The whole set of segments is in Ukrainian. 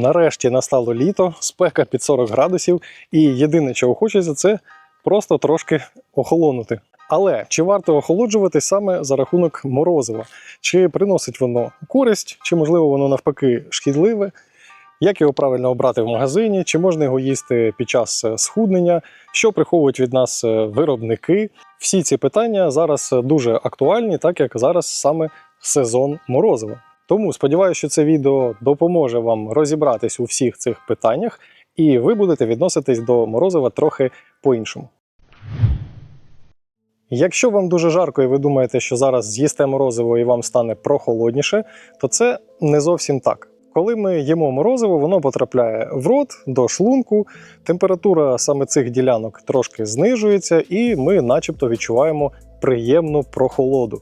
Нарешті настало літо, спека під 40 градусів, і єдине, чого хочеться, це просто трошки охолонути. Але чи варто охолоджувати саме за рахунок морозива? Чи приносить воно користь, чи можливо воно навпаки шкідливе? Як його правильно обрати в магазині, чи можна його їсти під час е, схуднення, що приховують від нас е, виробники? Всі ці питання зараз е, дуже актуальні, так як зараз саме сезон морозива. Тому сподіваюся, що це відео допоможе вам розібратись у всіх цих питаннях, і ви будете відноситись до морозива трохи по-іншому. Якщо вам дуже жарко і ви думаєте, що зараз з'їсте морозиво і вам стане прохолодніше, то це не зовсім так. Коли ми їмо морозиво, воно потрапляє в рот до шлунку, температура саме цих ділянок трошки знижується, і ми, начебто, відчуваємо приємну прохолоду.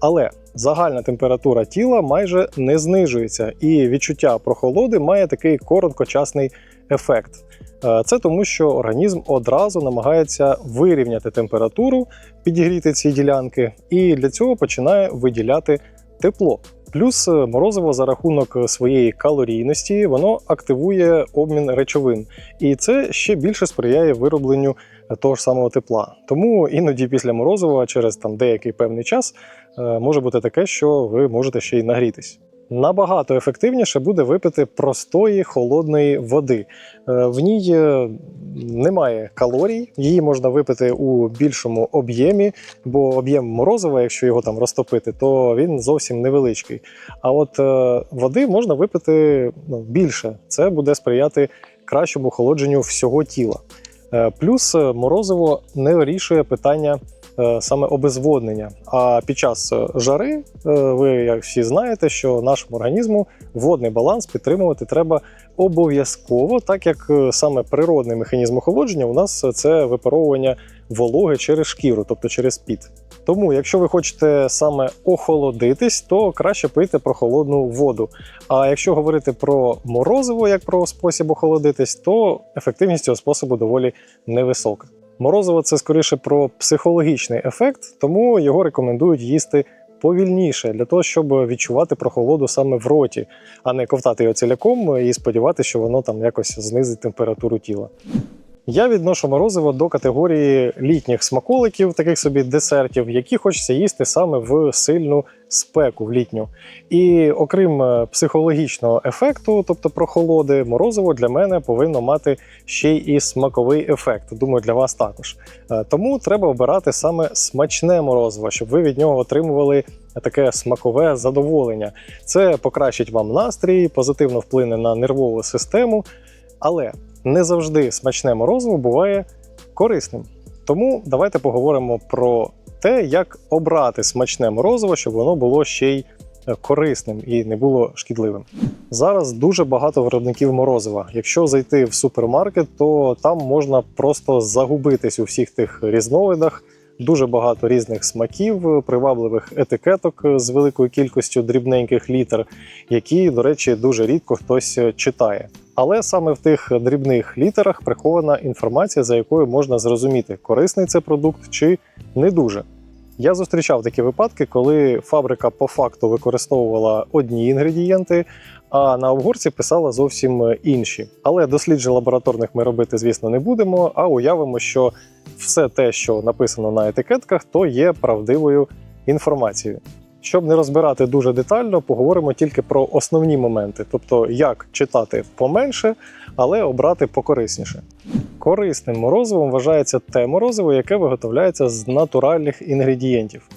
Але загальна температура тіла майже не знижується, і відчуття прохолоди має такий короткочасний ефект. Е, Це тому, що організм одразу намагається вирівняти температуру, підігріти ці ділянки, і для цього починає виділяти тепло. Плюс е, морозиво за рахунок своєї калорійності воно активує обмін речовин, і це ще більше сприяє виробленню того ж самого тепла. Тому іноді після морозива, через там деякий певний час, е, може бути таке, що ви можете ще й нагрітись. Набагато ефективніше буде випити простої холодної води. Е, В ній е, немає калорій, її можна випити у більшому об'ємі, бо об'єм морозива, якщо його там розтопити, то він зовсім невеличкий. А от е, води можна випити ну, більше. Це буде сприяти кращому охолодженню всього тіла. Плюс морозиво не вирішує питання саме обезводнення. А під час е, жари е, ви як всі знаєте, що нашому організму водний баланс підтримувати треба обов'язково, так як е, саме природний механізм охолодження у нас це випаровування вологи через шкіру, тобто через піт. Тому, якщо ви хочете саме охолодитись, то краще пийте прохолодну воду. А якщо говорити про морозиво як про спосіб охолодитись, то ефективність цього способу доволі невисока. Морозиво це скоріше про психологічний ефект, тому його рекомендують їсти повільніше для того, щоб відчувати прохолоду саме в роті, а не ковтати його ціляком і сподіватися, що воно там якось знизить температуру тіла. Я відношу морозиво до категорії літніх смаколиків, таких собі десертів, які хочеться їсти саме в сильну спеку в літню. І окрім е, психологічного ефекту, тобто прохолоди, морозиво для мене повинно мати ще й смаковий ефект. Думаю, для вас також. Е, Тому треба обирати саме смачне морозиво, щоб ви від нього отримували таке смакове задоволення. Це покращить вам настрій, позитивно вплине на нервову систему, але не завжди смачне морозиво буває корисним. Тому давайте поговоримо про те, як обрати смачне морозиво, щоб воно було ще й е, корисним і не було шкідливим. Зараз дуже багато виробників морозива. Якщо зайти в супермаркет, то там можна просто загубитись у всіх тих різновидах. Дуже багато різних смаків, привабливих етикеток з великою кількістю дрібненьких літер, які, до речі, дуже рідко хтось читає. Але саме в тих дрібних літерах прихована інформація, за якою можна зрозуміти, корисний це продукт чи не дуже. Я зустрічав такі випадки, коли фабрика по факту використовувала одні інгредієнти, а на обгорці писала зовсім інші. Але досліджень лабораторних ми робити, звісно, не будемо, а уявимо, що все те, що написано на етикетках, то є правдивою інформацією. Щоб не розбирати дуже детально, поговоримо тільки про основні моменти, тобто як читати поменше, але обрати покорисніше. Корисним морозивом вважається те морозиво, яке виготовляється з натуральних інгредієнтів.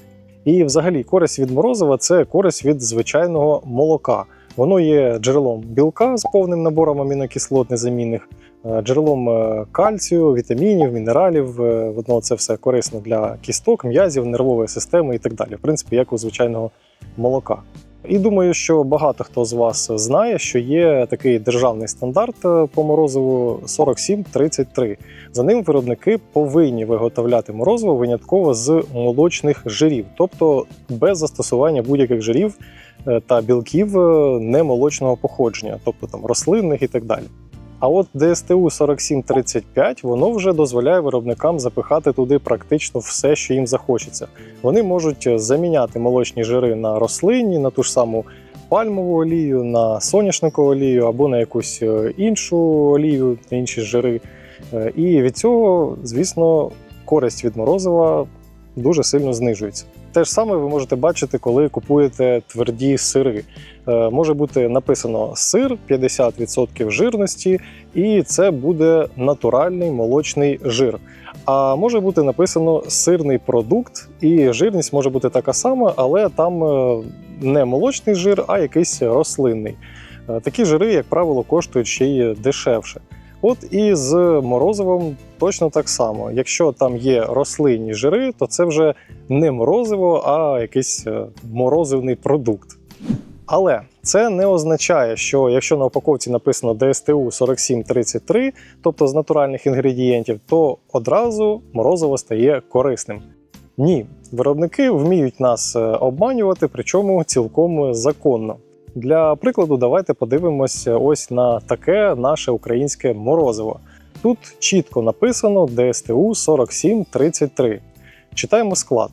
І, взагалі, користь від морозива це користь від звичайного молока. Воно є джерелом білка з повним набором амінокислот незамінних, джерелом е, кальцію, вітамінів, мінералів. Е, Воно це все корисно для кісток, м'язів, нервової системи і так далі. В принципі, як у звичайного молока. І думаю, що багато хто з вас знає, що є такий державний стандарт е, по морозиву 4733. За ним виробники повинні виготовляти морозиво винятково з молочних жирів, тобто без застосування будь-яких жирів е, та білків е, немолочного походження, тобто там рослинних і так далі. А от ДСТУ 4735 воно вже дозволяє виробникам запихати туди практично все, що їм захочеться. Вони можуть заміняти молочні жири на рослинні, на ту ж саму пальмову олію, на соняшникову олію або на якусь е, іншу олію, на інші жири. Е, І від цього, звісно, користь від морозива дуже сильно знижується. Те ж саме ви можете бачити, коли купуєте тверді сири. Е, Може бути написано сир 50% жирності, і це буде натуральний молочний жир. А може бути написано сирний продукт, і жирність може бути така сама, але там е, не молочний жир, а якийсь рослинний. Е, Такі жири, як правило, коштують ще й дешевше. От і з морозивом точно так само. Якщо там є рослинні жири, то це вже не морозиво, а якийсь е, морозивний продукт. Але це не означає, що якщо на упаковці написано ДСТУ 4733, тобто з натуральних інгредієнтів, то одразу морозиво стає корисним. Ні, виробники вміють нас е, обманювати, причому цілком законно. Для прикладу, давайте подивимося ось на таке наше українське морозиво. Тут чітко написано ДСТУ 4733. Читаємо склад: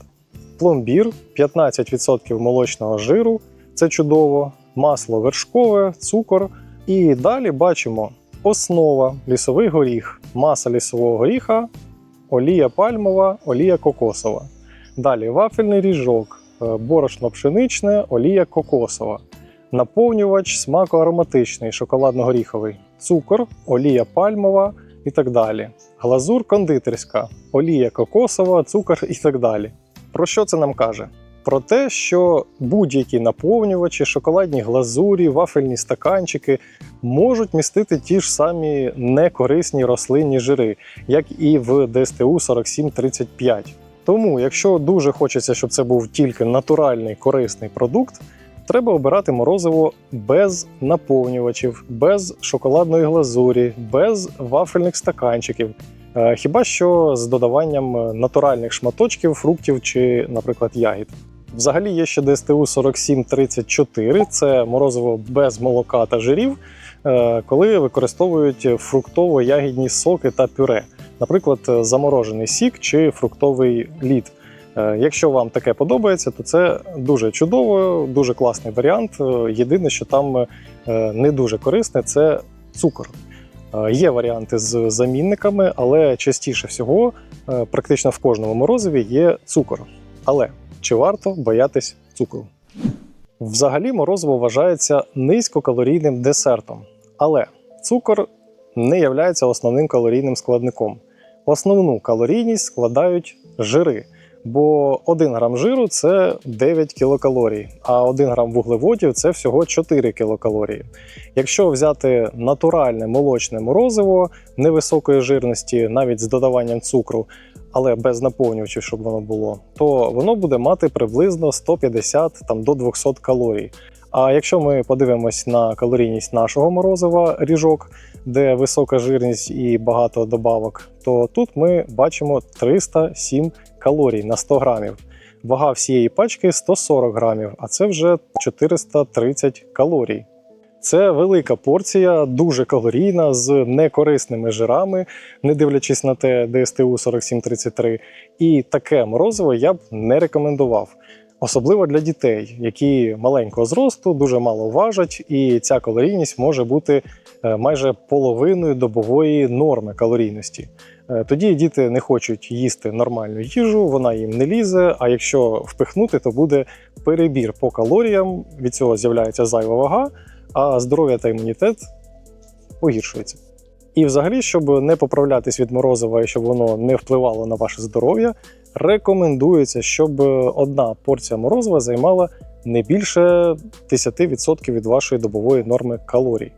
пломбір, 15% молочного жиру, це чудово, масло вершкове, цукор. І далі бачимо основа, лісовий горіх, маса лісового горіха, олія пальмова, олія кокосова. Далі вафельний ріжок, е, борошно пшеничне, олія кокосова, наповнювач смако-ароматичний, шоколадно-горіховий, цукор, олія пальмова і так далі. Глазур кондитерська, олія кокосова, цукор і так далі. Про що це нам каже? Про те, що будь-які наповнювачі, шоколадні глазурі, вафельні стаканчики можуть містити ті ж самі некорисні рослинні жири, як і в ДСТУ 4735. Тому, якщо дуже хочеться, щоб це був тільки натуральний корисний продукт, треба обирати морозиво без наповнювачів, без шоколадної глазурі, без вафельних стаканчиків. Е, Хіба що з додаванням е, натуральних шматочків, фруктів чи, наприклад, ягід. Взагалі є ще ДСТУ 4734, це морозиво без молока та жирів, е, коли використовують фруктово-ягідні соки та пюре, наприклад, заморожений сік чи фруктовий лід. Е, Якщо вам таке подобається, то це дуже чудово, дуже класний варіант. Е, Єдине, що там е, не дуже корисне, це цукор. Є варіанти з замінниками, але частіше всього, практично в кожному морозиві є цукор. Але чи варто боятись цукру? Взагалі, морозиво вважається низькокалорійним десертом, але цукор не є основним калорійним складником. Основну калорійність складають жири, бо 1 грам жиру це 9 кілокалорій, а 1 грам вуглеводів це всього 4 кілокалорії. Якщо взяти натуральне молочне морозиво невисокої жирності, навіть з додаванням цукру, але без наповнювачів, щоб воно було, то воно буде мати приблизно 150 там, до 200 калорій. А якщо ми подивимось на калорійність нашого морозива ріжок, де висока жирність і багато добавок, то тут ми бачимо 307 калорій на 100 грамів. Вага всієї пачки 140 грамів, а це вже 430 калорій. Це велика порція, дуже калорійна, з некорисними жирами, не дивлячись на те ДСТУ 4733. І таке морозиво я б не рекомендував. Особливо для дітей, які маленького зросту, дуже мало важать, і ця калорійність може бути е, майже половиною добової норми калорійності. Е, Тоді діти не хочуть їсти нормальну їжу, вона їм не лізе. А якщо впихнути, то буде перебір по калоріям. Від цього з'являється зайва вага, а здоров'я та імунітет погіршується. І взагалі, щоб не поправлятись від морозива і щоб воно не впливало на ваше здоров'я, рекомендується, щоб одна порція морозива займала не більше 10% від вашої добової норми калорій.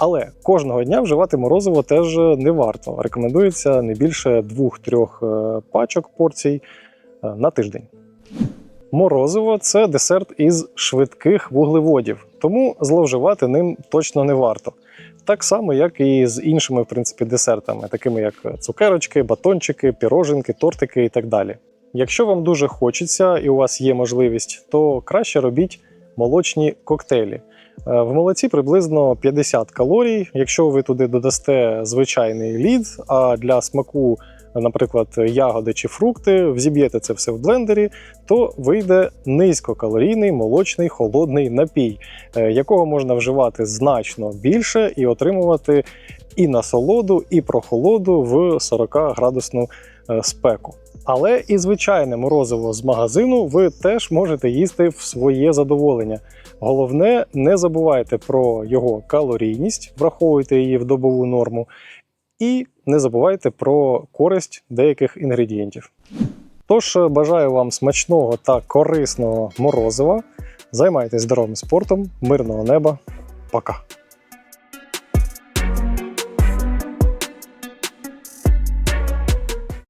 Але кожного дня вживати морозиво теж не варто. Рекомендується не більше 2-3 е, пачок порцій е, на тиждень. Морозиво це десерт із швидких вуглеводів, тому зловживати ним точно не варто. Так само, як і з іншими в принципі, десертами, такими як цукерочки, батончики, піроженки, тортики і так далі. Якщо вам дуже хочеться і у вас є можливість, то краще робіть молочні коктейлі. Е, В молоці приблизно 50 калорій. Якщо ви туди додасте звичайний лід, а для смаку наприклад, ягоди чи фрукти, взіб'єте це все в блендері, то вийде низькокалорійний молочний холодний напій, е, якого можна вживати значно більше і отримувати і насолоду, і прохолоду в 40-градусну е, спеку. Але і звичайне морозиво з магазину ви теж можете їсти в своє задоволення. Головне, не забувайте про його калорійність, враховуйте її в добову норму, і не забувайте про користь деяких інгредієнтів. Тож е, бажаю вам смачного та корисного морозива. Займайтесь здоровим спортом, мирного неба. Пока!